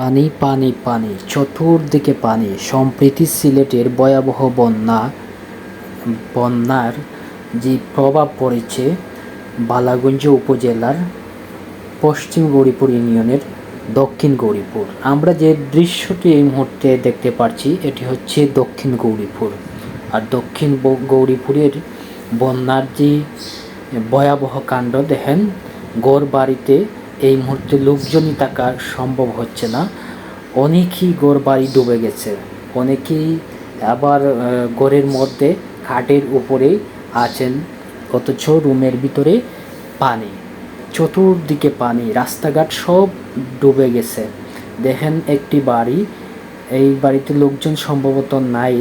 পানি পানি পানি। চতুর্দিকে পানি। সম্প্রতি সিলেটের ভয়াবহ বন্যা, বন্যার যে প্রভাব পড়েছে, বালাগঞ্জ উপজেলার পশ্চিম গৌরীপুর ইউনিয়নের দক্ষিণ গৌরীপুর। আমরা যে দৃশ্যটি এই মুহূর্তে দেখতে পাচ্ছি এটি হচ্ছে দক্ষিণ গৌরীপুর। আর দক্ষিণ গৌরীপুরের বন্যার যে ভয়াবহ কাণ্ড, দেখেন গড় বাড়িতে এই মুহূর্তে লোকজনই থাকা সম্ভব হচ্ছে না। অনেকই গড় বাড়ি ডুবে গেছে। অনেকেই আবার ঘরের মধ্যে খাটের উপরেই আছেন। অথচ রুমের ভিতরে পানি, চতুর্দিকে পানি, রাস্তাঘাট সব ডুবে গেছে। দেখেন একটি বাড়ি, এই বাড়িতে লোকজন সম্ভবত নাই।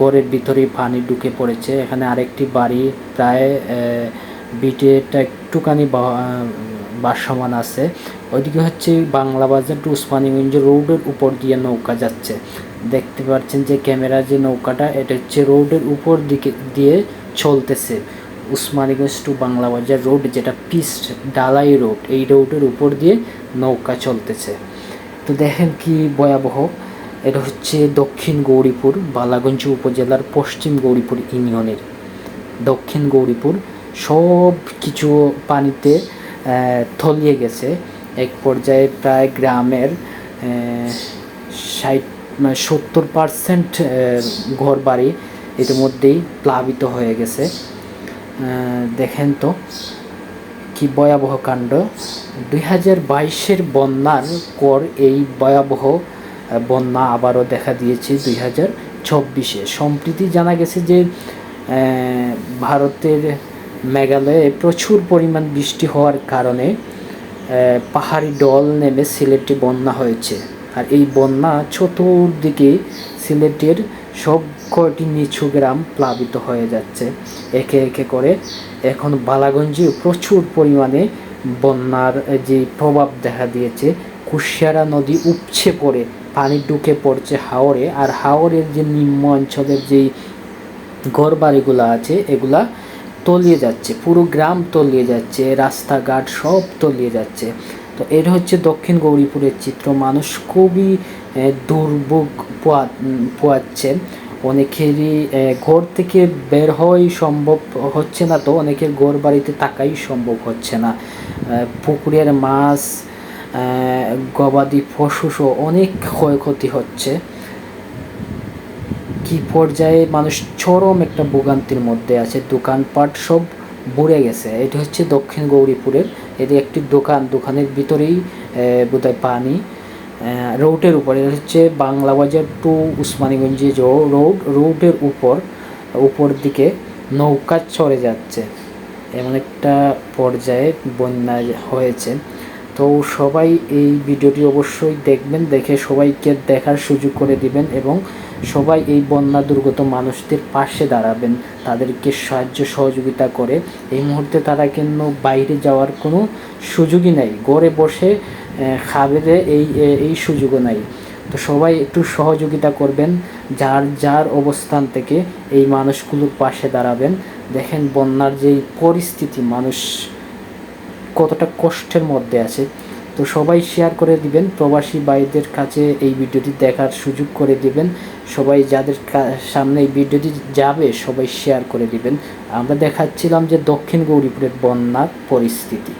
ঘরের ভিতরে পানি ঢুকে পড়েছে। এখানে আরেকটি বাড়ি প্রায় বিটেটা একটুখানি ভাসমান আছে। ওইদিকে হচ্ছে বাংলা বাজার টু উসমানীগঞ্জ রোডের উপর দিয়ে নৌকা যাচ্ছে। দেখতে পাচ্ছেন যে ক্যামেরা যে নৌকাটা, এটা হচ্ছে রোডের উপর দিকে দিয়ে চলতেছে। উসমানীগঞ্জ টু বাংলা বাজার রোড যেটা পিস্ট ডালাই রোড এই রোডের উপর দিয়ে নৌকা চলতেছে। তো দেখেন কি ভয়াবহ। এটা হচ্ছে দক্ষিণ গৌরীপুর, বালাগঞ্জ উপজেলার পশ্চিম গৌরীপুর ইউনিয়নের। দক্ষিণ গৌরীপুর সব কিছু পানিতে তলিয়ে গেছে। এক পর্যায়ে প্রায় গ্রামের ষাট মানে সত্তর পার্সেন্ট ঘর বাড়ি ইতিমধ্যেই প্লাবিত হয়ে গেছে। দেখেন তো কি ভয়াবহ কাণ্ড। দুই হাজার বাইশের বন্যার পর এই ভয়াবহ বন্যা আবারও দেখা দিয়েছে দুই হাজার চব্বিশে। সম্প্রতি জানা গেছে যে ভারতের মেঘালয়ে প্রচুর পরিমাণ বৃষ্টি হওয়ার কারণে পাহাড়ি ডল নেমে সিলেটে বন্যা হয়েছে। আর এই বন্যা চতুর্দিকে সিলেটের সব কয়টি নিচু গ্রাম প্লাবিত হয়ে যাচ্ছে। একে একে করে এখন বালাগঞ্জে প্রচুর পরিমাণে বন্যার যে প্রভাব দেখা দিয়েছে, কুশিয়ারা নদী উপছে পড়ে, পানি ঢুকে পড়ছে হাওরে। আর হাওরের যে নিম্ন অঞ্চলের যেই ঘর বাড়িগুলো আছে, এগুলা তলিয়ে যাচ্ছে, পুরো গ্রাম তলিয়ে যাচ্ছে, রাস্তাঘাট সব তলিয়ে যাচ্ছে। তো এর হচ্ছে দক্ষিণ গৌরীপুরের চিত্র। মানুষ খুবই দুর্ভোগ পোয়াচ্ছে। অনেকেরই ঘর থেকে বের হওয়াই সম্ভব হচ্ছে না তো, অনেকের ঘর বাড়িতে থাকাই সম্ভব হচ্ছে না। পুকুরের মাছ গবাদি পশু সহ অনেক ক্ষয়ক্ষতি হচ্ছে। কি পর্যায়ে মানুষ চরম একটা ভোগান্তির মধ্যে আছে, দোকানপাট সব বুড়ে গেছে। এটা হচ্ছে দক্ষিণ গৌরীপুরের, এটি একটি দোকান, দোকানের ভিতরেই বোধহয় পানি রোডের উপর। এটা হচ্ছে বাংলা বাজার টু উসমানীগঞ্জে যে রোড, রোডের উপর উপর দিকে নৌকা চড়ে যাচ্ছে। এমন একটা পর্যায়ে বন্যা হয়েছে। তো সবাই এই ভিডিওটি অবশ্যই দেখবেন, দেখে সবাইকে দেখার সুযোগ করে দিবেন এবং সবাই এই বন্যা দুর্গত মানুষদের পাশে দাঁড়াবেন, তাদেরকে সাহায্য সহযোগিতা করে। এই মুহূর্তে তারা কিন্তু বাইরে যাওয়ার কোনো সুযোগই নাই। ঘরে বসে খাবে এই এই সুযোগও নাই। তো সবাই একটু সহযোগিতা করবেন, যার যার অবস্থান থেকে এই মানুষগুলোর পাশে দাঁড়াবেন। দেখেন বন্যার যেই পরিস্থিতি, মানুষ কতটা কষ্টের মধ্যে আছে। তো সবাই শেয়ার করে দিবেন, প্রবাসী ভাইদের কাছে এই ভিডিওটি দেখার সুযোগ করে দিবেন। সবাই যাদের সামনে এই ভিডিওটি যাবে, সবাই শেয়ার করে দিবেন। আমরা দেখাচ্ছিলাম যে দক্ষিণ গৌরীপুরের বন্যার পরিস্থিতি।